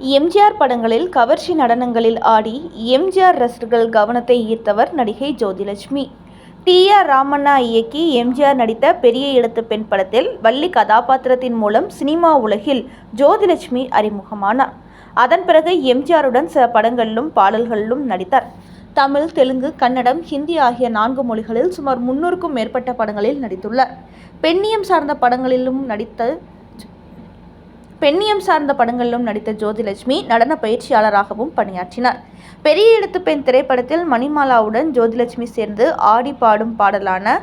எம்ஜிஆர் படங்களில் கவர்ச்சி நடனங்களில் ஆடி எம்ஜிஆர் ரசிகர்கள் கவனத்தை ஈர்த்தவர் நடிகை ஜோதிலட்சுமி. டி ஆர் ராமண்ணா இயக்கி எம்ஜிஆர் நடித்த பெரிய இடத்து பெண் படத்தில் வள்ளி கதாபாத்திரத்தின் மூலம் சினிமா உலகில் ஜோதிலட்சுமி அறிமுகமானார். அதன் பிறகு எம்ஜிஆருடன் சில படங்களிலும் பாடல்களிலும் நடித்தார். தமிழ் தெலுங்கு கன்னடம் ஹிந்தி ஆகிய நான்கு மொழிகளில் சுமார் முன்னூறுக்கும் மேற்பட்ட படங்களில் நடித்துள்ளார். பெண்ணியம் சார்ந்த படங்களிலும் நடித்த பெண்ணியம் சார்ந்த படங்களிலும் நடித்த ஜோதிலட்சுமி நடன பயிற்சியாளராகவும் பணியாற்றினார். பெரிய இடத்து பெண் திரைப்படத்தில் மணிமாலாவுடன் ஜோதிலட்சுமி சேர்ந்து ஆடி பாடும் பாடலான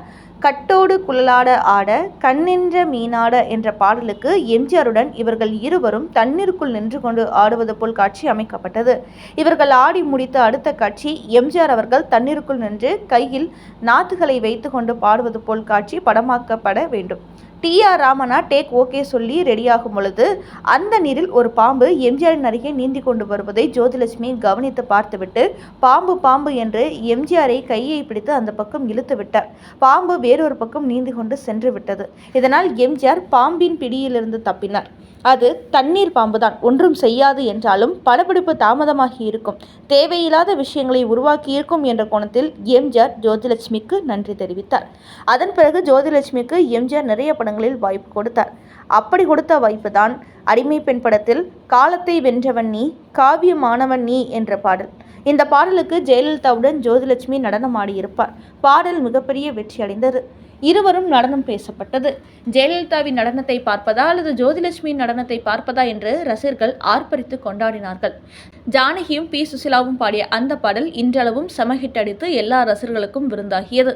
கட்டோடு குழலாட ஆட கண்ணென்ற மீனாட என்ற பாடலுக்கு எம்ஜிஆருடன் இவர்கள் இருவரும் தண்ணீருக்குள் நின்று கொண்டு ஆடுவது போல் காட்சி அமைக்கப்பட்டது. இவர்கள் ஆடி முடித்த அடுத்த காட்சி எம்ஜிஆர் அவர்கள் தண்ணீருக்குள் நின்று கையில் நாத்துகளை வைத்துக்கொண்டு பாடுவது போல் காட்சி படமாக்கப்பட வேண்டும். T R Ramana take okay சொல்லி ரெடியாகும் பொழுது அந்த நீரில் ஒரு பாம்பு எம்ஜிஆரின் அருகே நீந்தி கொண்டு வருவதை ஜோதிலட்சுமி கவனித்து பார்த்துவிட்டு பாம்பு பாம்பு என்று எம்ஜிஆரை கையை பிடித்து அந்த பக்கம் இழுத்து விட்டார். பாம்பு வேறொரு பக்கம் நீந்தி கொண்டு சென்று விட்டது. இதனால் எம்ஜிஆர் பாம்பின் பிடியிலிருந்து தப்பினார். அது தண்ணீர் பாம்புதான். ஒன்றும் செய்யாது என்றாலும் படப்பிடிப்பு தாமதமாகி இருக்கும். தேவையில்லாத விஷயங்களை உருவாக்கியிருக்கும் என்ற கோணத்தில் எம்ஜிஆர் ஜோதிலட்சுமிக்கு நன்றி தெரிவித்தார். அதன் பிறகு ஜோதிலட்சுமிக்கு எம்ஜிஆர் நிறைய படங்களில் வாய்ப்பு கொடுத்தார். அப்படி கொடுத்த வாய்ப்பு தான் அடிமை பெண் படத்தில் காலத்தை வென்றவன் நீ காவிய மாணவன் நீ என்ற பாடல். இந்த பாடலுக்கு ஜெயலலிதாவுடன் ஜோதிலட்சுமி நடனமாடியிருப்பார். பாடல் மிகப்பெரிய வெற்றி அடைந்தது இருவரும் நடனம் பேசப்பட்டது. ஜெயலலிதாவின் நடனத்தை பார்ப்பதா அல்லது ஜோதிலட்சுமியின் நடனத்தை பார்ப்பதா என்று ரசிகர்கள் ஆர்ப்பரித்து கொண்டாடினார்கள். ஜானகியும் பி. சுசிலாவும் பாடிய அந்த பாடல் இன்றளவும் சமஹிட் அடித்து எல்லா ரசிகர்களுக்கும் விருந்தாகியது.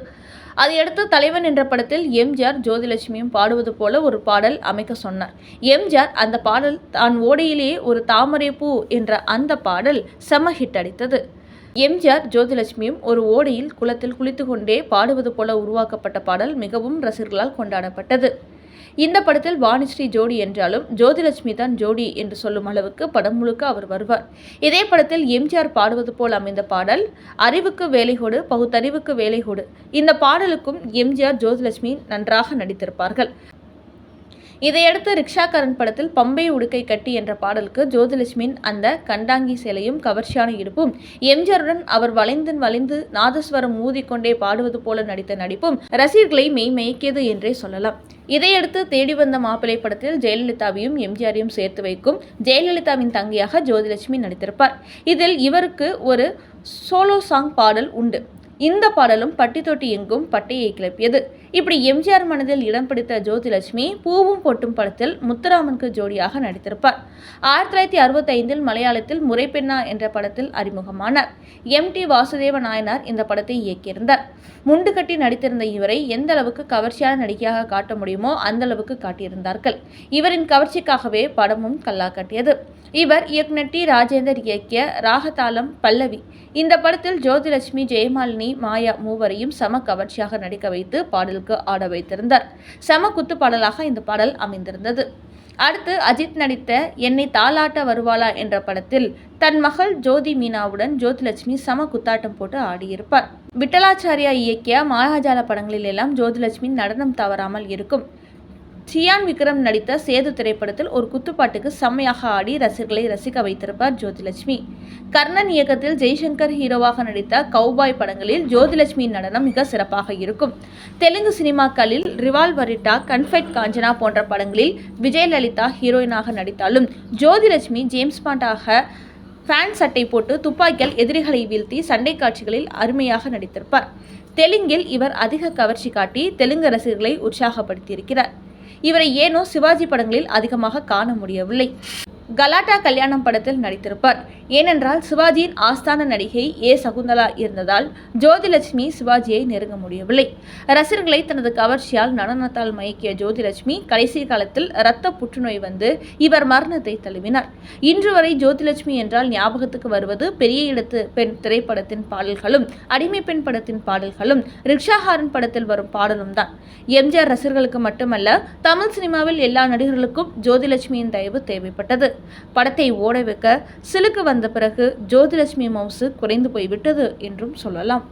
அதையடுத்து தலைவன் என்ற படத்தில் எம்ஜிஆர் ஜோதிலட்சுமியும் பாடுவது போல ஒரு பாடல் அமைக்க சொன்னார். எம்ஜிஆர் அந்த பாடல் தான் ஓடையிலேயே ஒரு தாமரை பூ என்ற அந்த பாடல் செம ஹிட் அடித்தது. எம்ஜிஆர் ஜோதிலட்சுமியும் ஒரு ஓடையில் குளத்தில் கொண்டே பாடுவது போல உருவாக்கப்பட்ட பாடல் மிகவும் ரசிகர்களால் கொண்டாடப்பட்டது. இந்த படத்தில் வாணிஸ்ரீ ஜோடி என்றாலும் ஜோதிலட்சுமி தான் ஜோடி என்று சொல்லும் அளவுக்கு படம் முழுக்க அவர் வருவார். இதே படத்தில் எம்ஜிஆர் பாடுவது போல் அமைந்த பாடல் அறிவுக்கு வேலைகோடு பகுத்தறிவுக்கு வேலைகோடு இந்த பாடலுக்கும் எம்ஜிஆர் ஜோதிலட்சுமி நன்றாக நடித்திருப்பார்கள். இதையடுத்து ரிக்ஷாக்காரன் படத்தில் பம்பை உடுக்கை கட்டி என்ற பாடலுக்கு ஜோதிலட்சுமியின் அந்த கண்டாங்கி சேலையும் கவர்ச்சியான இடுப்பும் எம்ஜிஆருடன் அவர் வளைந்து வளைந்து நாதஸ்வரம் ஊதிக்கொண்டே பாடுவது போல நடித்த நடிப்பும் ரசிகர்களை மெய்மயக்கியது என்றே சொல்லலாம். இதையடுத்து தேடி வந்த மாப்பிள்ளை படத்தில் ஜெயலலிதாவையும் எம்ஜிஆரையும் சேர்த்து வைக்கும் ஜெயலலிதாவின் தங்கையாக ஜோதிலட்சுமி நடித்திருப்பார். இதில் இவருக்கு ஒரு சோலோ சாங் பாடல் உண்டு. இந்த பாடலும் பட்டி தொட்டி எங்கும் பட்டையை கிளப்பியது. இப்படி எம்ஜிஆர் மனதில் இடம் பிடித்த ஜோதிலட்சுமி பூவும் பொட்டும் படத்தில் முத்துராமனுக்கு ஜோடியாக நடித்திருப்பார். ஆயிரத்தி தொள்ளாயிரத்தி அறுபத்தைந்தில் மலையாளத்தில் முறைப்பெண்ணா என்ற படத்தில் அறிமுகமானார். எம். டி. வாசுதேவ நாயனார் இந்த படத்தை இயக்கியிருந்தார். முண்டு கட்டி நடித்திருந்த இவரை எந்த அளவுக்கு கவர்ச்சியான நடிகையாக காட்ட முடியுமோ அந்த அளவுக்கு காட்டியிருந்தார்கள். இவரின் கவர்ச்சிக்காகவே படமும் கல்லா கட்டியது இவர் இயக்குனர் டி. ராஜேந்தர் இயக்கிய ராகதாளம் பல்லவி. இந்த படத்தில் ஜோதிலட்சுமி ஜெயமாலினி மாயா மூவரையும் சம கவர்ச்சியாக நடிக்க வைத்து பாடலுக்கு ஆட வைத்திருந்தார். சம குத்து பாடலாக இந்த பாடல் அமைந்திருந்தது. அடுத்து அஜித் நடித்த என்னை தாளாட்ட வருவாளா என்ற படத்தில் தன் மகள் ஜோதி மீனாவுடன் ஜோதிலட்சுமி சம குத்தாட்டம் போட்டு ஆடியிருப்பார். விட்டலாச்சாரியா இயக்கிய மாயாஜால படங்களில் எல்லாம் ஜோதிலட்சுமி நடனம் தவறாமல் இருக்கும். சியான் விக்ரம் நடித்த சேது திரைப்படத்தில் ஒரு குத்துப்பாட்டுக்கு செம்மையாக ஆடி ரசிகர்களை ரசிக்க வைத்திருப்பார் ஜோதிலட்சுமி. கர்ணன் இயக்கத்தில் ஜெய்சங்கர் ஹீரோவாக நடித்த கௌபாய் படங்களில் ஜோதிலட்சுமியின் நடனம் மிக சிறப்பாக இருக்கும். தெலுங்கு சினிமாக்களில் ரிவால்வரிட்டா கன்ஃபைட் காஞ்சனா போன்ற படங்களில் விஜயலலிதா ஹீரோயினாக நடித்தாலும் ஜோதிலட்சுமி ஜேம்ஸ் பாண்டாக ஃபேன் சட்டை போட்டு துப்பாக்கியால் எதிரிகளை வீழ்த்தி சண்டை காட்சிகளில் அருமையாக நடித்திருப்பார். தெலுங்கில் இவர் அதிக கவர்ச்சி காட்டி தெலுங்கு ரசிகர்களை உற்சாகப்படுத்தியிருக்கிறார். இவரை ஏனோ சிவாஜி படங்களில் அதிகமாக காண முடியவில்லை. கலாட்டா கல்யாணம் படத்தில் நடித்திருப்பார். ஏனென்றால் சிவாஜியின் ஆஸ்தான நடிகை ஏ. சகுந்தலா இருந்ததால் ஜோதிலட்சுமி சிவாஜியை நெருங்க முடியவில்லை. ரசிகர்களை தனது கவர்ச்சியால் நடனத்தால் மயக்கிய ஜோதிலட்சுமி கடைசி காலத்தில் இரத்த புற்றுநோய் வந்து இவர் மரணத்தை தழுவினார். இன்று வரை ஜோதிலட்சுமி என்றால் ஞாபகத்துக்கு வருவது பெரிய இடத்து பெண் திரைப்படத்தின் பாடல்களும் அடிமை பெண் படத்தின் பாடல்களும் ரிக்ஷாஹாரன் படத்தில் வரும் பாடலும் தான். எம்ஜிஆர் ரசிகர்களுக்கு மட்டுமல்ல தமிழ் சினிமாவில் எல்லா நடிகர்களுக்கும் ஜோதிலட்சுமியின் தயவு தேவைப்பட்டது. படத்தை ஓட வைக்க சிலுக்கு வந்த பிறகு ஜோதிலட்சுமி மவுசு குறைந்து போய்விட்டது என்றும் சொல்லலாம்.